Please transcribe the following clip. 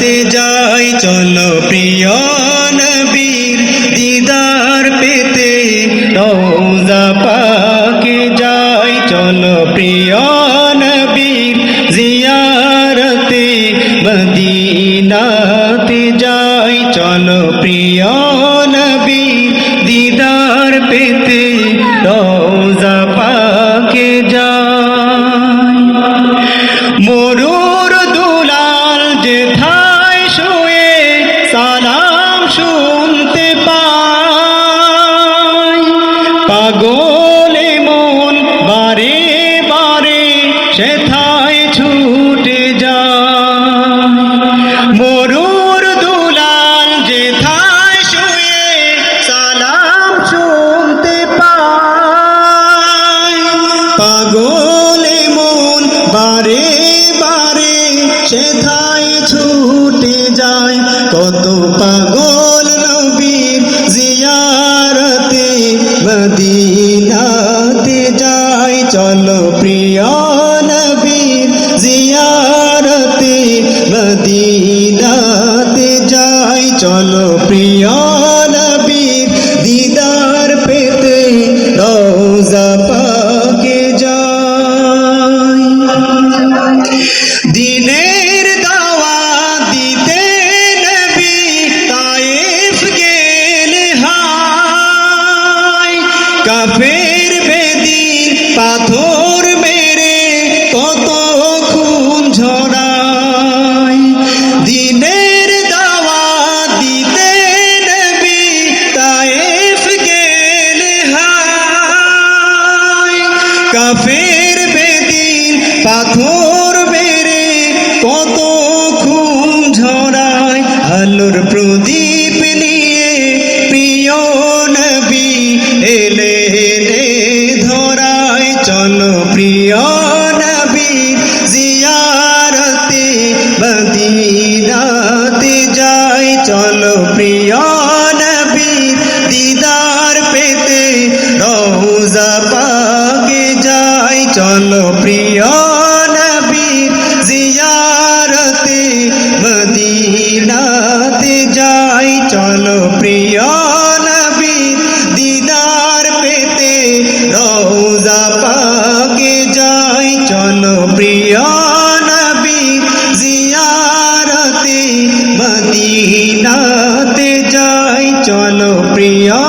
তে যাই, চলো প্রিয় নবীর দিদার পেতে। রোজা পাকে যাই, চলো প্রিয় নবীর জিয়ারতে। মদিনাতে যাই, চলো প্রিয় নবীর দিদার পেতে। রোজা পাকে যাই। মরুর দুলাল যে বারে বারে সেথায় ছুটে যায়। কত পাগল নবীর জিয়ারতে মদিনাতে যায়। চলো প্রিয় কাফের বেদিন পাথর বেড়ে কত খুন ঝরায় আলোর প্রদীপ নিয়ে প্রিয় নবী এলে ধরায়। চলো প্রিয় নবী জিয়ারতে মদিনাতে চলো প্রিয় নবীর জিয়ারতে মদিনাতে যাই। চলো প্রিয় নবীর দিদার পেতে রৌজা পাকে যাই। চলো প্রিয় নবীর জিয়ারতে মদিনাতে যাই। চলো প্রিয়